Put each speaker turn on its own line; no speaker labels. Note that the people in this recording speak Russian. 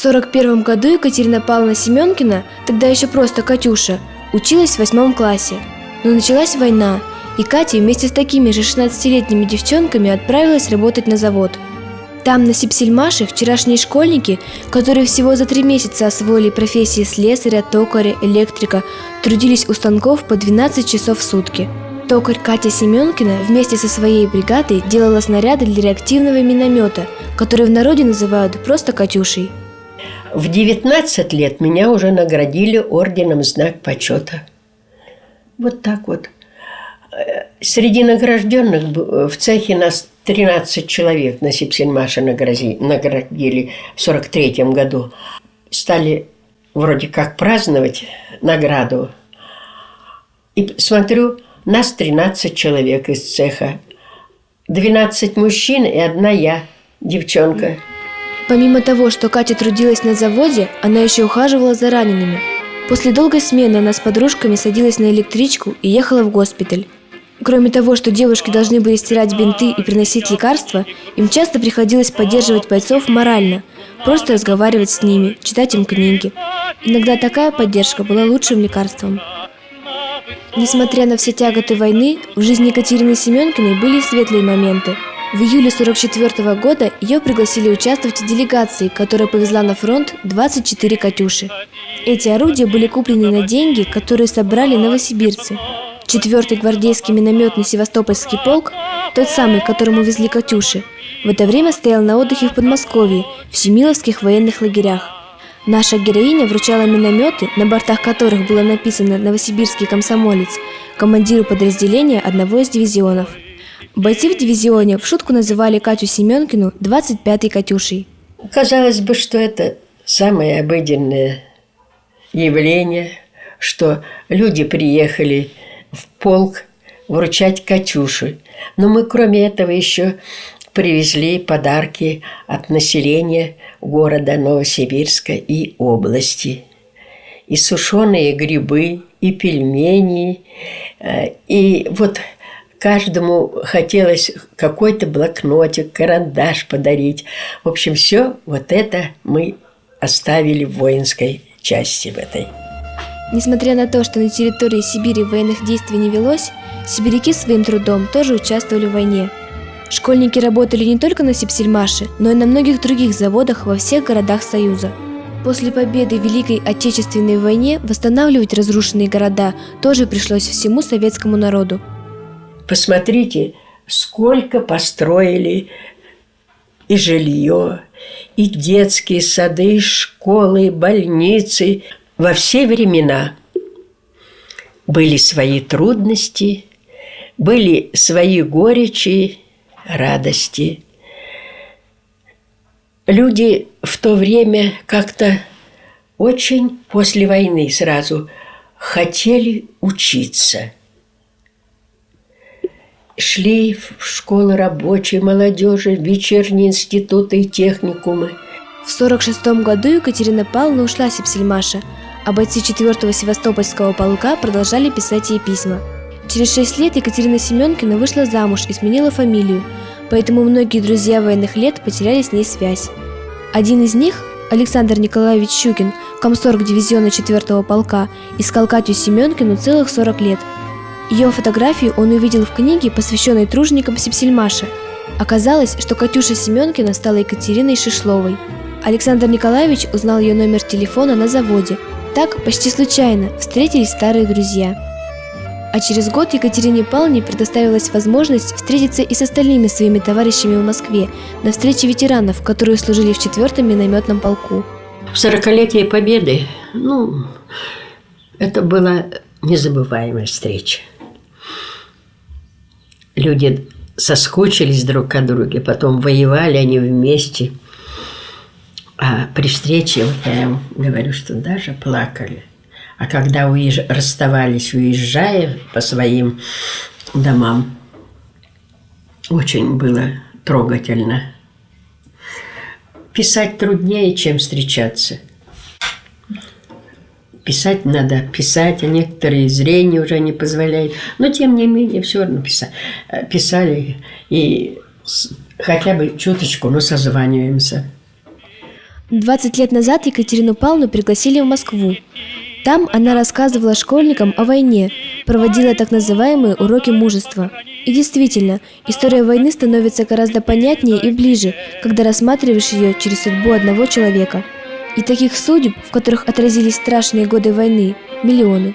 1941 году Екатерина Павловна Семенкина, тогда еще просто Катюша, училась в восьмом классе. Но началась война, и Катя вместе с такими же 16-летними девчонками отправилась работать на завод. Там, на Сипсельмаше, вчерашние школьники, которые всего за три месяца освоили профессии слесаря, токаря, электрика, трудились у станков по 12 часов в сутки. Токарь Катя Семенкина вместе со своей бригадой делала снаряды для реактивного миномета, который в народе называют просто «Катюшей».
В 19 лет меня уже наградили орденом знак почета. Вот так вот. Э, Среди награжденных б- в цехе нас 13 человек на Сипсельмаше наградили в 43 году. Стали вроде как праздновать награду. И смотрю, нас 13 человек из цеха. 12 мужчин и одна я, девчонка.
Помимо того, что Катя трудилась на заводе, она еще ухаживала за ранеными. После долгой смены она с подружками садилась на электричку и ехала в госпиталь. Кроме того, что девушки должны были стирать бинты и приносить лекарства, им часто приходилось поддерживать бойцов морально, просто разговаривать с ними, читать им книги. Иногда такая поддержка была лучшим лекарством. Несмотря на все тяготы войны, в жизни Екатерины Семенкиной были светлые моменты. В июле 44 года ее пригласили участвовать в делегации, которая повезла на фронт 24 «Катюши». Эти орудия были куплены на деньги, которые собрали новосибирцы. Четвертый гвардейский минометный Севастопольский полк, тот самый, которому везли «Катюши», в это время стоял на отдыхе в Подмосковье, в Семиловских военных лагерях. Наша героиня вручала минометы, на бортах которых было написано «Новосибирский комсомолец», командиру подразделения одного из дивизионов. Бойцы в дивизионе в шутку называли Катю Семенкину 25-й «Катюшей».
Казалось бы, что это самое обыденное явление, что люди приехали в полк вручать «Катюши». Но мы, кроме этого, еще привезли подарки от населения города Новосибирска и области. И сушеные грибы, и пельмени, э, и вот каждому хотелось какой-то блокнотик, карандаш подарить. В общем, все вот это мы оставили в воинской части в этой.
Несмотря на то, что на территории Сибири военных действий не велось, сибиряки своим трудом тоже участвовали в войне. Школьники работали не только на Сипсельмаше, но и на многих других заводах во всех городах Союза. После победы в Великой Отечественной войне восстанавливать разрушенные города тоже пришлось всему советскому народу.
Посмотрите, сколько построили и жилье, и детские сады, и школы, и больницы. Во все времена были свои трудности, были свои горечи, радости. Люди в то время как-то очень после войны сразу хотели учиться – шли в школы рабочей молодежи, вечерние институты и техникумы.
В 1946 году Екатерина Павловна ушла с Сипсельмаша, а бойцы 4-го Севастопольского полка продолжали писать ей письма. Через 6 лет Екатерина Семенкина вышла замуж и сменила фамилию, поэтому многие друзья военных лет потеряли с ней связь. Один из них, Александр Николаевич Щукин, комсорг дивизиона 4-го полка, искал Катю Семенкину целых 40 лет – ее фотографию он увидел в книге, посвященной труженикам Сипсельмаша. Оказалось, что Катюша Семенкина стала Екатериной Шишловой. Александр Николаевич узнал ее номер телефона на заводе. Так, почти случайно, встретились старые друзья. А через год Екатерине Павловне предоставилась возможность встретиться и с остальными своими товарищами в Москве на встрече ветеранов, которые служили в 4-м минометном полку.
В 40-летие Победы, ну, это была незабываемая встреча люди соскучились друг о друге, потом воевали они вместе. А при встрече, вот я им говорю, что даже плакали. А когда уезж... расставались, уезжая по своим домам, очень было трогательно. Писать труднее, чем встречаться. Писать надо писать, а некоторые зрение уже не позволяет. Но, тем не менее, все равно писали. Писали и хотя бы чуточку, но созваниваемся.
20 лет назад Екатерину Павловну пригласили в Москву. Там она рассказывала школьникам о войне, проводила так называемые уроки мужества. И действительно, история войны становится гораздо понятнее и ближе, когда рассматриваешь ее через судьбу одного человека. И таких судеб, в которых отразились страшные годы войны, миллионы.